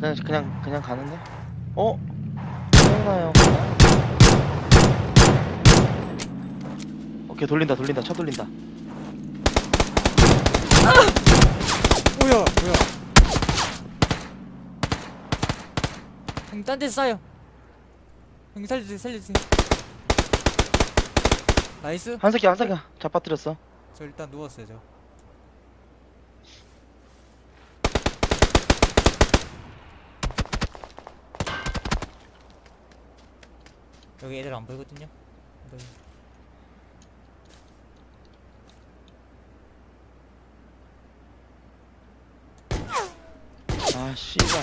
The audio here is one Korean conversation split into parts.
아, 그냥 그냥 그냥 가는데? 어? 태어나요. 오케이 돌린다 돌린다 쳐 돌린다. 뭐야 뭐야 형님 딴 데서 쏴요 형님 살려주세요 살려주세요 나이스 한 새끼 한 새끼 잡아뜨렸어. 저 일단 누웠어요 저 여기 애들 안 보이거든요 네. 아 씨발.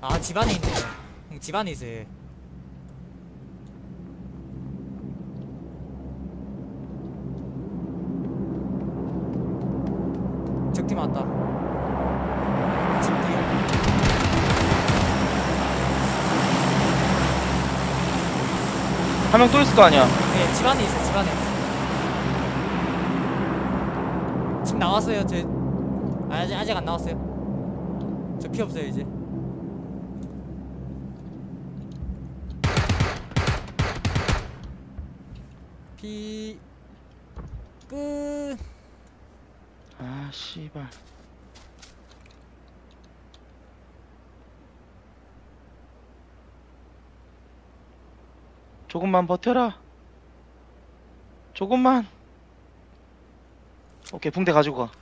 아 집 안에 있네 형 집안에 있어요 적팀 왔다. 집 뒤에 한명 또 있을 거 아니야. 네 집 안에 있어 집 안에. 집 나왔어요 저. 아, 아직 아직 안 나왔어요. 저 피 없어요 이제. 피. 끝. 아 씨발. 조금만 버텨라. 조금만. 오케이 붕대 가지고 가.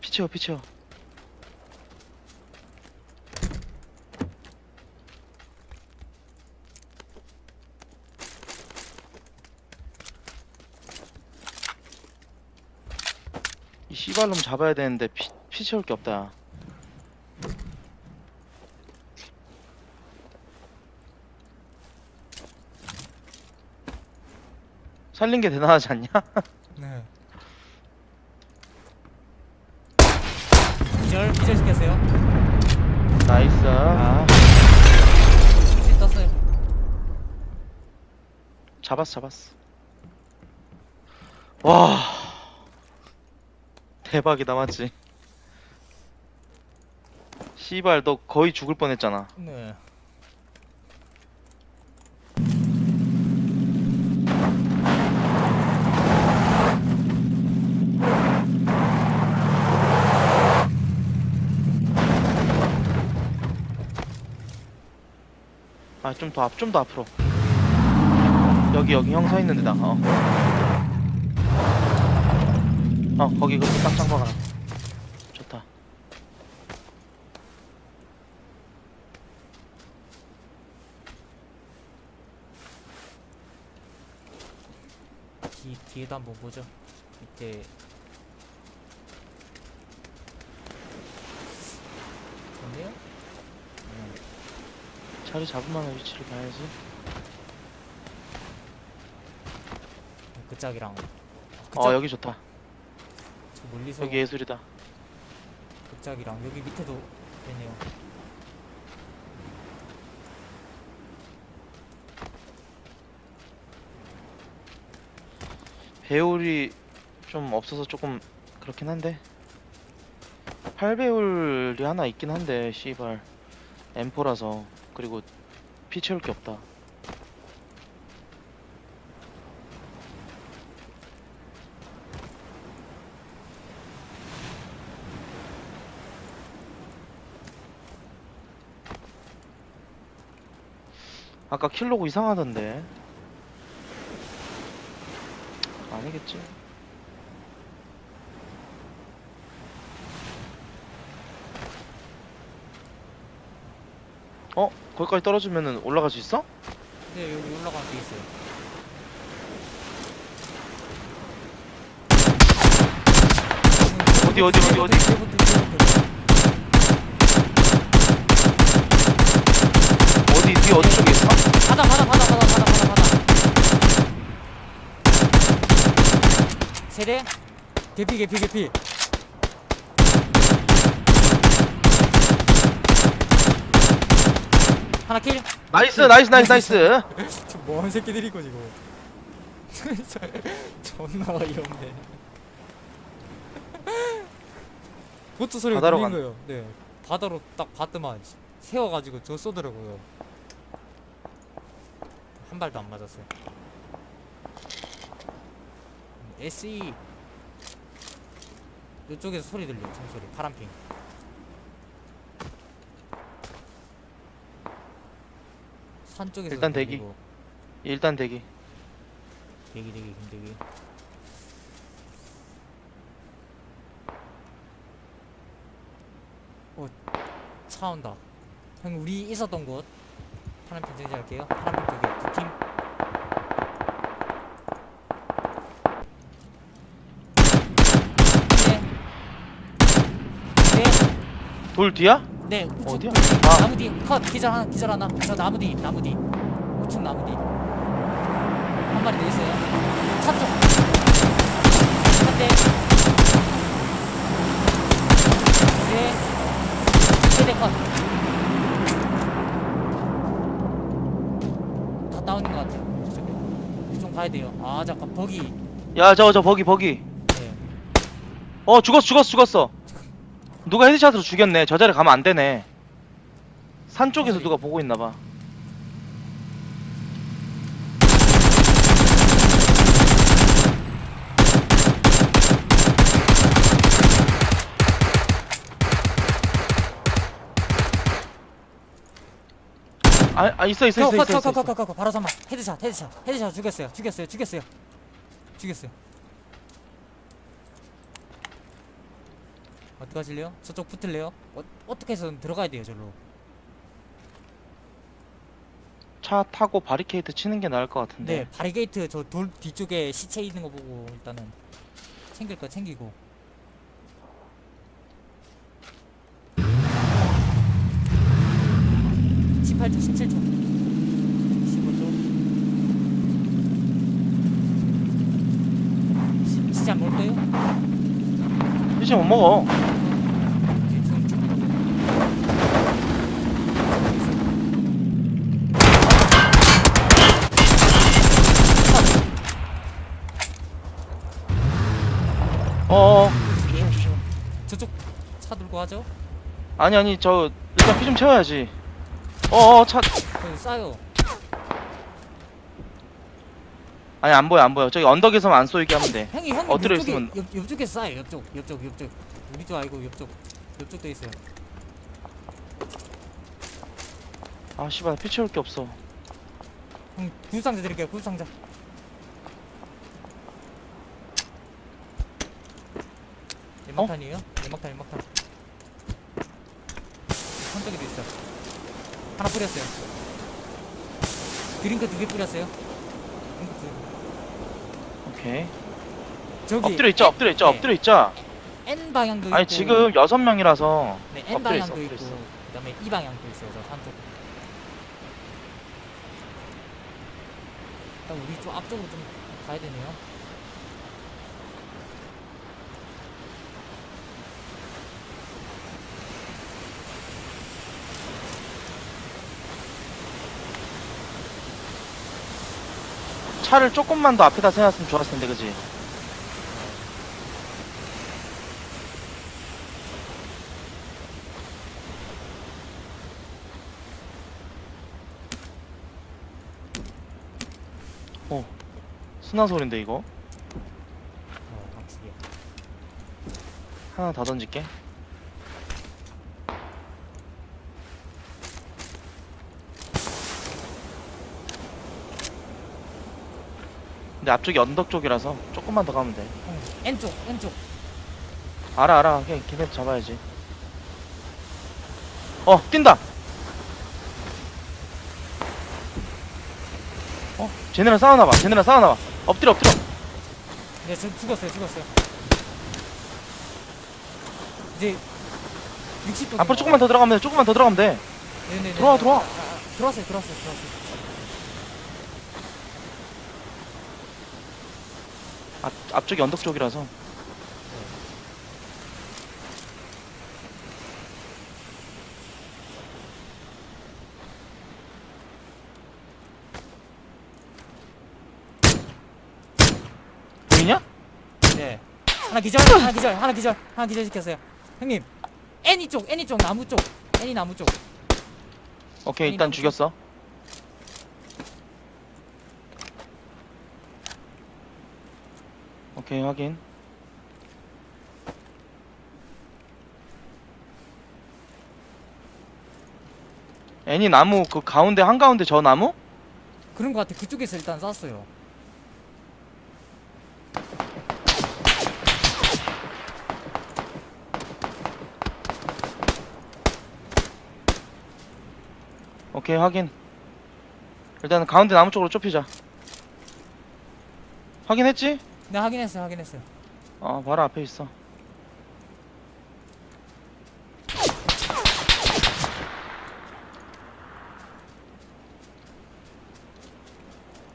피치워 피치워. 이 씨발놈 잡아야 되는데 피, 피 채울 게 없다. 살린 게 대단하지 않냐? 네. 기절 기절 시켰어요. 나이스. 아, 이제 떴어요. 잡았어, 잡았어. 와, 대박이다, 맞지? 씨발, 너 거의 죽을 뻔했잖아. 네. 아, 좀 더 앞, 좀 더 앞으로. 여기, 여기 형 서 있는 데다. 어. 어, 거기 그렇게 딱 장박하라. 좋다. 뒤 뒤에도 한번 보죠. 밑에 좋네요. 자리 잡을 만한 위치를 봐야지. 그 짝이랑 그 어, 짝, 여기 좋다. 저 멀리서 여기 예술이다. 그 짝이랑 여기 밑에도 되네요. 배율이 좀 없어서 조금 그렇긴 한데 8배율이 하나 있긴 한데 씨발 M4라서 그리고 피 채울 게 없다 아까 킬로고 이상하던데 아니겠지 어? 거기까지 떨어지면은 올라갈 수 있어? 네 여기 올라가는 게 있어요. 어디, 어디, 어디, 어디? 뒤에부터, 뒤에부터. 어디 뒤 어디 쪽에 있어? 바다 바다 바다 바다 바다 바다 바다 세대 개피 개피 개피 하나 킬. 나이스 나이스 나이스 나이스 저뭐한 새끼들이고 지금. 존나 어이없네. 보트 소리가 바다로 들린 간- 거예요. 네. 바다로 딱 봤더만 세워가지고 저 쏘더라고요. 한 발도 안 맞았어요. SE 이쪽에서 소리 들려. 총소리. 파란핑. 산 쪽에서 일단 대기. 들리고. 일단 대기 대기 대기 김대기. 어, 차 온다. 형 우리 있었던 곳 파란핑 정지할게요. 파란핑 쪽에 두 팀. 네. 돌 뒤야? 네. 네. 우측 어디야? 돌. 아. 나무 뒤. 컷. 기절 하나. 기절 하나. 저 나무 뒤. 나무 뒤. 우측 나무 뒤. 한 마리 더 있어요. 차 쪽. 한 대. 네. 세대 컷. 다 다운인 것 같아요. 저쪽에. 좀 가야 돼요. 아 잠깐 버기. 야 저거 저 버기 버기 네. 어 죽었어 죽었어 죽었어 누가 헤드샷으로 죽였네 저 자리 가면 안 되네 산 쪽에서 소리. 누가 보고 있나봐 아, 아 있어 있어 있어 있어, 있어, 있어. 컷컷컷컷컷 바로 잠만 헤드샷 헤드샷 헤드샷 죽였어요 죽였어요 죽였어요 죽였어요 어떡하실래요? 저쪽 붙을래요? 어, 어떻게 해서든 들어가야 돼요 절로 차 타고 바리케이트 치는 게 나을 것 같은데 네 바리게이트 저 돌 뒤쪽에 시체 있는 거 보고 일단은 챙길 거 챙기고 (18초) (17초) (15초) 시, 시체 안 먹을 거예요? 이제 못 먹어. 좀- 어어 저쪽 차 들고 하죠? 아니 아니 저 일단 피 좀 채워야지 어어 차. 거기 싸요. 아니 안 보여 안 보여. 저기 언덕에서만 안 쏘이게 하면 돼. 형이 형이 엎드려 옆쪽에, 있으면- 옆, 옆쪽에 싸요 옆쪽 옆쪽 옆쪽. 우리 쪽 아니고 옆쪽. 옆쪽도 있어요. 아 씨발 피 채울 게 없어. 형 구상자 드릴게요 구상자. 연막탄이에요? 연막탄 연막탄. 한쪽에도 있어 하나 뿌렸어요. 드링크 두 개 뿌렸어요. 드링크 두 개. 오케이. 저기 엎드려 있자 엎드려 있자 네. 엎드려 있자 N 방향도 아니 있고. 지금 여섯 명이라서. 네, N 엎드려 있어, 방향도 엎드려 있고. 있어. 그다음에 이 방향도 있어요 저 한쪽. 일단 우리 쪽 앞쪽으로 좀 가야 되네요 차를 조금만 더 앞에다 세웠으면 좋았을 텐데 그지? 어 순화 소린데 이거? 어 하나 더 던질게 근데 앞쪽이 언덕 쪽이라서 조금만 더 가면 돼. 형 N쪽 N쪽. 알아 알아. 그냥 걔네 잡아야지. 어 뛴다! 어? 쟤네랑 싸우나 봐. 쟤네랑 싸우나 봐. 엎드려 엎드려. 네, 저 죽었어요, 죽었어요. 이제 60도. 앞으로 조금만 더 들어가면 돼 조금만 더 들어가면 돼. 네네네. 들어와, 들어와. 들어왔어요, 들어왔어요, 들어왔어요. 앞, 앞쪽이 언덕 쪽이라서 보이냐? 네. 하나 기절, 하나 기절, 하나 기절, 하나 기절 시켰어요. 형님, 애니 쪽, 애니 쪽, 나무 쪽, 애니 나무 쪽. 오케이 일단 죽였어 오케이 확인. 애니 나무 그 가운데 한가운데 저 나무? 그런 거 같아. 그쪽에서 일단 쐈어요. 오케이 확인. 일단 가운데 나무 쪽으로 좁히자. 확인했지? 네 확인했어요 확인했어요. 어 바로 앞에 있어.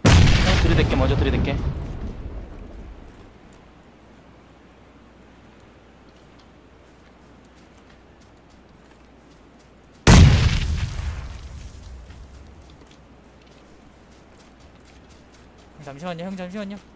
형 들이댈게 먼저 들이댈게. 잠시만요 형 잠시만요